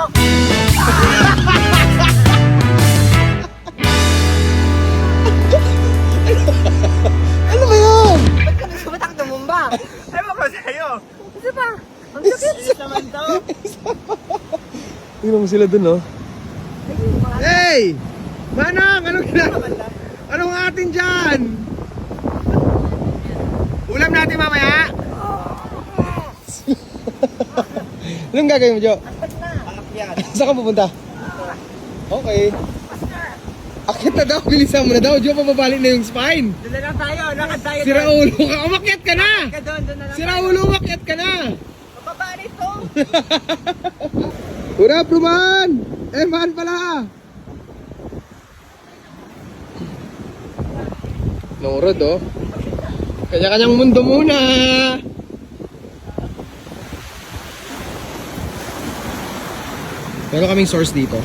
Tutok! Ano ba yun? Ba't ka nagsumatak tumumba? Ewan ko sa'yo. Kasi pa, ang sakit. Naman to. Tingnan mo sila dun, oh. Hey! Manang! Anong ginagawa? Anong atin dyan? Ulam natin mamaya? Anong gagawin mo, Jo? Pakakyat. Saan ka pupunta? Okay. Akit na daw, bilisan mo na daw. Jo, pababalik na yung spine. Doon na lang tayo. Lakad tayo. Si Raulo ka, umakyat ka na! Ka doon, doon na lang Si Raulo, umakyat ka na! Pababa nito. What up? Eh, man pala! Nurod, oh. Kanya-kanyang mundo muna! Meron kaming source dito.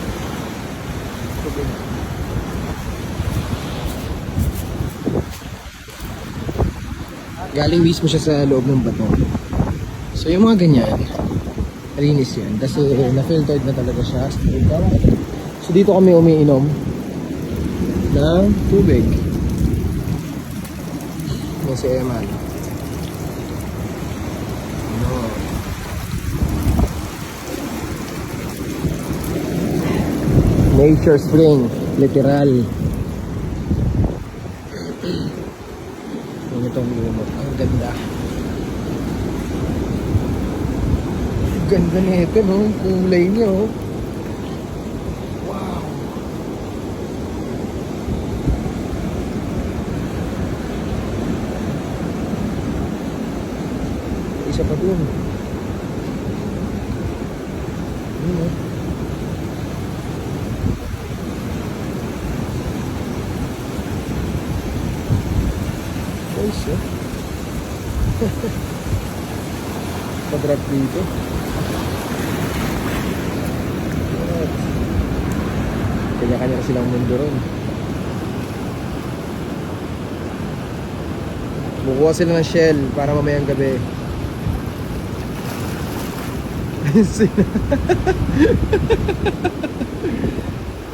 Galing mismo siya sa loob ng bato. So yung mga ganyan, linis yan. Kasi na-filtered na talaga siya. So dito kami umiinom ng tubig. Yan si Eman. Nature spring, literal. Yung itong lumot. Ang ganda. Ganda nito, no? Kulay niya, oh. Wow. Isa pa dun. Yun, oh. Nice, oh. Padrap dito. Kanya-kanya silang mundo ron. Bukuha sila ng shell para mamayang gabi.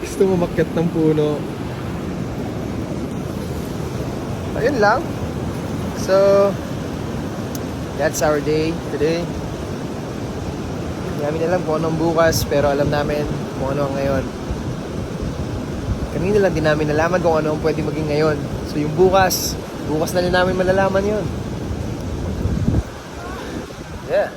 Gusto mo makyat ng puno. Ayun lang. So, that's our day today. Hindi namin alam kung anong bukas, pero alam namin kung ano ngayon. Kanina lang din namin nalaman kung ano ang pwede maging ngayon. So yung bukas, bukas na rin namin malalaman yun. Yeah.